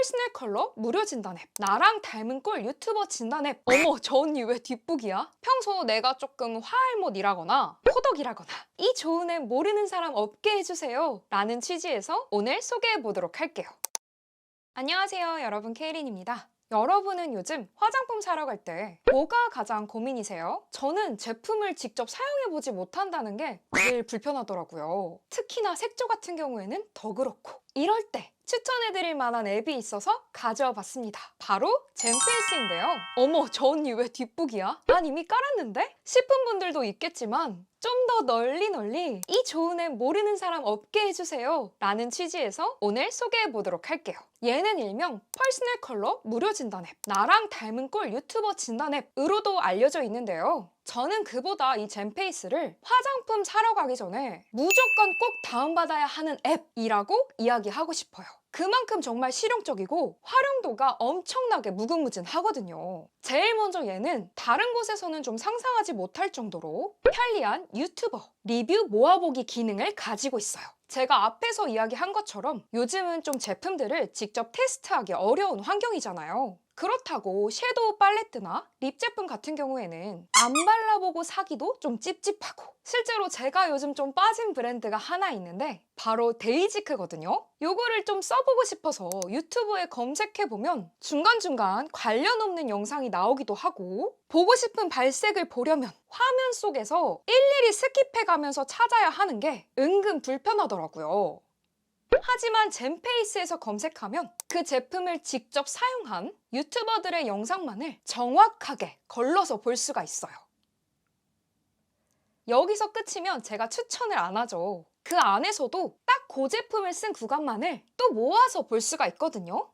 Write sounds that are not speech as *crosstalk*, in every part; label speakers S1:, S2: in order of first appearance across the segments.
S1: 퍼스널 컬러 무료 진단 앱. 나랑 닮은 꼴 유튜버 진단 앱. 어머, 저 언니 왜 뒷북이야? 평소 내가 조금 화알못이라거나 호덕이라거나 이 좋은 앱 모르는 사람 없게 해주세요. 라는 취지에서 오늘 소개해 보도록 할게요. 안녕하세요, 여러분. 케이린입니다. 여러분은 요즘 화장품 사러 갈 때 뭐가 가장 고민이세요? 저는 제품을 직접 사용해보지 못한다는 게 제일 불편하더라고요. 특히나 색조 같은 경우에는 더 그렇고. 이럴 때 추천해드릴 만한 앱이 있어서 가져와 봤습니다. 바로 젠페이스인데요. 어머, 저 언니 왜 뒷북이야? 난 이미 깔았는데? 싶은 분들도 있겠지만 좀 더 널리 널리 이 좋은 앱 모르는 사람 없게 해주세요. 라는 취지에서 오늘 소개해 보도록 할게요. 얘는 일명 퍼스널 컬러 무료 진단 앱. 나랑 닮은 꼴 유튜버 진단 앱으로도 알려져 있는데요. 저는 그보다 이 젠페이스를 화장품 사러 가기 전에 무조건 꼭 다운받아야 하는 앱이라고 이야기하고 싶어요. 그만큼 정말 실용적이고 활용도가 엄청나게 무궁무진하거든요. 제일 먼저 얘는 다른 곳에서는 좀 상상하지 못할 정도로 편리한 유튜버 리뷰 모아보기 기능을 가지고 있어요. 제가 앞에서 이야기한 것처럼 요즘은 좀 제품들을 직접 테스트하기 어려운 환경이잖아요. 그렇다고 섀도우 팔레트나 립 제품 같은 경우에는 안 발라보고 사기도 좀 찝찝하고 실제로 제가 요즘 좀 빠진 브랜드가 하나 있는데 바로 데이지크거든요. 요거를 좀 써보고 싶어서 유튜브에 검색해보면 중간중간 관련 없는 영상이 나오기도 하고 보고 싶은 발색을 보려면 화면 속에서 일일이 스킵해가면서 찾아야 하는 게 은근 불편하더라고요. 하지만 젠페이스에서 검색하면 그 제품을 직접 사용한 유튜버들의 영상만을 정확하게 걸러서 볼 수가 있어요. 여기서 끝이면 제가 추천을 안 하죠. 그 안에서도 딱 그 제품을 쓴 구간만을 또 모아서 볼 수가 있거든요.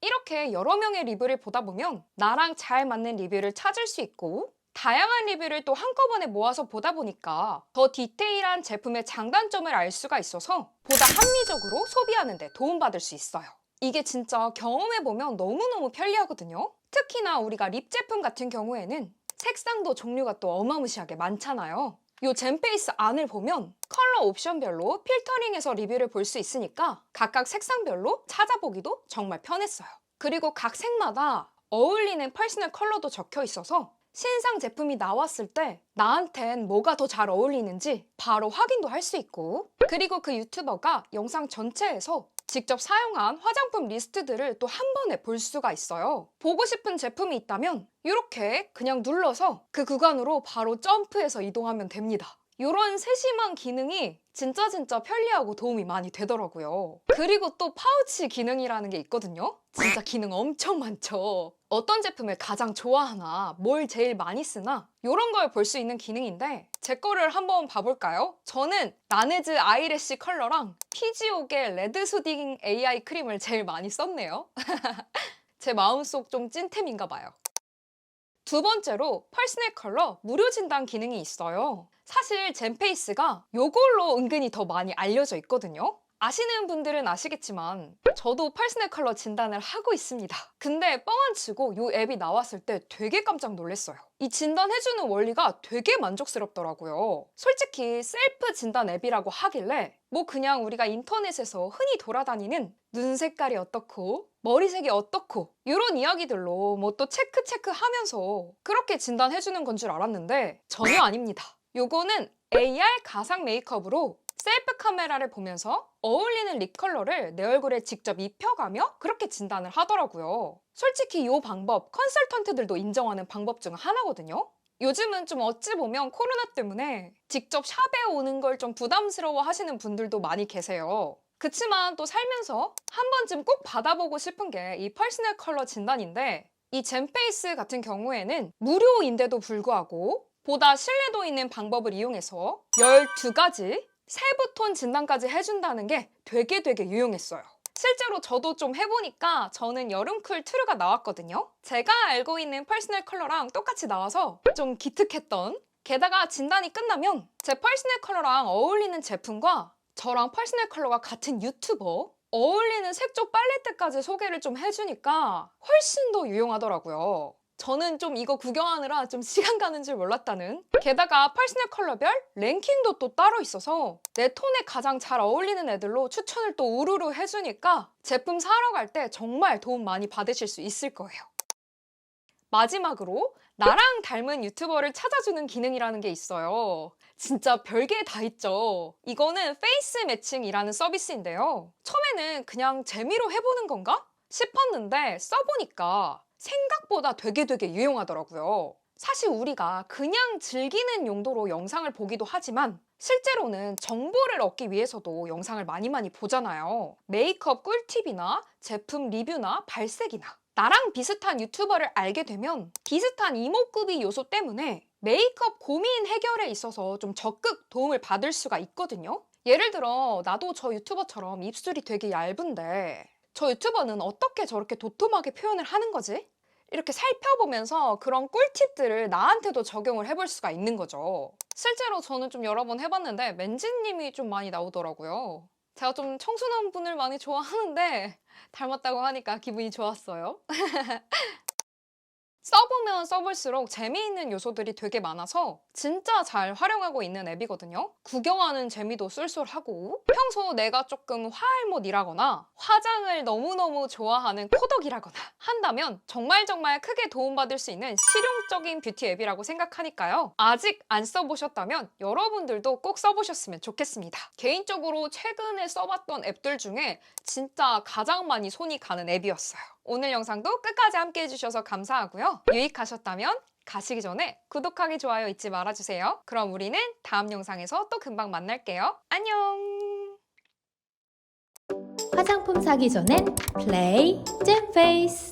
S1: 이렇게 여러 명의 리뷰를 보다 보면 나랑 잘 맞는 리뷰를 찾을 수 있고 다양한 리뷰를 또 한꺼번에 모아서 보다 보니까 더 디테일한 제품의 장단점을 알 수가 있어서 보다 합리적으로 소비하는 데 도움받을 수 있어요. 이게 진짜 경험해보면 너무너무 편리하거든요. 특히나 우리가 립 제품 같은 경우에는 색상도 종류가 또 어마무시하게 많잖아요. 이 젠페이스 안을 보면 컬러 옵션별로 필터링해서 리뷰를 볼 수 있으니까 각각 색상별로 찾아보기도 정말 편했어요. 그리고 각 색마다 어울리는 퍼스널 컬러도 적혀 있어서 신상 제품이 나왔을 때 나한텐 뭐가 더 잘 어울리는지 바로 확인도 할 수 있고 그리고 그 유튜버가 영상 전체에서 직접 사용한 화장품 리스트들을 또 한 번에 볼 수가 있어요. 보고 싶은 제품이 있다면 이렇게 그냥 눌러서 그 구간으로 바로 점프해서 이동하면 됩니다. 이런 세심한 기능이 진짜 진짜 편리하고 도움이 많이 되더라고요. 그리고 또 파우치 기능이라는 게 있거든요. 진짜 기능 엄청 많죠. 어떤 제품을 가장 좋아하나, 뭘 제일 많이 쓰나 이런 걸 볼 수 있는 기능인데 제 거를 한번 봐볼까요? 저는 나네즈 아이래쉬 컬러랑 피지옥의 레드 수딩 AI 크림을 제일 많이 썼네요. *laughs* 제 마음속 좀 찐템인가 봐요. 두 번째로 퍼스널 컬러 무료 진단 기능이 있어요. 사실 젠페이스가 요걸로 은근히 더 많이 알려져 있거든요. 아시는 분들은 아시겠지만 저도 퍼스널 컬러 진단을 하고 있습니다. 근데 뻥 안 치고 이 앱이 나왔을 때 되게 깜짝 놀랐어요. 이 진단해주는 원리가 되게 만족스럽더라고요. 솔직히 셀프 진단 앱이라고 하길래 뭐 그냥 우리가 인터넷에서 흔히 돌아다니는 눈 색깔이 어떻고 머리색이 어떻고 이런 이야기들로 뭐 또 체크 체크 하면서 그렇게 진단해주는 건 줄 알았는데 전혀 아닙니다. 요거는 AR 가상 메이크업으로 셀프 카메라를 보면서 어울리는 립 컬러를 내 얼굴에 직접 입혀가며 그렇게 진단을 하더라고요. 솔직히 이 방법 컨설턴트들도 인정하는 방법 중 하나거든요. 요즘은 좀 어찌 보면 코로나 때문에 직접 샵에 오는 걸 좀 부담스러워 하시는 분들도 많이 계세요. 그치만 또 살면서 한 번쯤 꼭 받아보고 싶은 게 이 퍼스널 컬러 진단인데 이 젠페이스 같은 경우에는 무료인데도 불구하고 보다 신뢰도 있는 방법을 이용해서 12가지 세부톤 진단까지 해준다는 게 되게 되게 유용했어요. 실제로 저도 좀 해보니까 저는 여름쿨 트루가 나왔거든요. 제가 알고 있는 퍼스널 컬러랑 똑같이 나와서 좀 기특했던 게다가 진단이 끝나면 제 퍼스널 컬러랑 어울리는 제품과 저랑 퍼스널 컬러가 같은 유튜버 어울리는 색조 팔레트까지 소개를 좀 해주니까 훨씬 더 유용하더라고요. 저는 좀 이거 구경하느라 좀 시간 가는 줄 몰랐다는. 게다가 퍼스널 컬러별 랭킹도 또 따로 있어서 내 톤에 가장 잘 어울리는 애들로 추천을 또 우르르 해주니까 제품 사러 갈 때 정말 도움 많이 받으실 수 있을 거예요. 마지막으로 나랑 닮은 유튜버를 찾아주는 기능이라는 게 있어요. 진짜 별게 다 있죠. 이거는 페이스 매칭이라는 서비스인데요. 처음에는 그냥 재미로 해보는 건가? 싶었는데 써보니까 생각보다 되게 되게 유용하더라고요. 사실 우리가 그냥 즐기는 용도로 영상을 보기도 하지만 실제로는 정보를 얻기 위해서도 영상을 많이 많이 보잖아요. 메이크업 꿀팁이나 제품 리뷰나 발색이나 나랑 비슷한 유튜버를 알게 되면 비슷한 이목구비 요소 때문에 메이크업 고민 해결에 있어서 좀 적극 도움을 받을 수가 있거든요. 예를 들어 나도 저 유튜버처럼 입술이 되게 얇은데 저 유튜버는 어떻게 저렇게 도톰하게 표현을 하는 거지? 이렇게 살펴보면서 그런 꿀팁들을 나한테도 적용을 해볼 수가 있는 거죠. 실제로 저는 좀 여러 번 해봤는데 맨지님이 좀 많이 나오더라고요. 제가 좀 청순한 분을 많이 좋아하는데 닮았다고 하니까 기분이 좋았어요. *laughs* 써보면 써볼수록 재미있는 요소들이 되게 많아서 진짜 잘 활용하고 있는 앱이거든요. 구경하는 재미도 쏠쏠하고 평소 내가 조금 화알못이라거나 화장을 너무너무 좋아하는 코덕이라거나 한다면 정말 정말 크게 도움받을 수 있는 실용적인 뷰티 앱이라고 생각하니까요. 아직 안 써보셨다면 여러분들도 꼭 써보셨으면 좋겠습니다. 개인적으로 최근에 써봤던 앱들 중에 진짜 가장 많이 손이 가는 앱이었어요. 오늘 영상도 끝까지 함께 해주셔서 감사하고요. 유익하셨다면 가시기 전에 구독하기, 좋아요 잊지 말아주세요. 그럼 우리는 다음 영상에서 또 금방 만날게요. 안녕!
S2: 화장품 사기 전엔 플레이 잼 페이스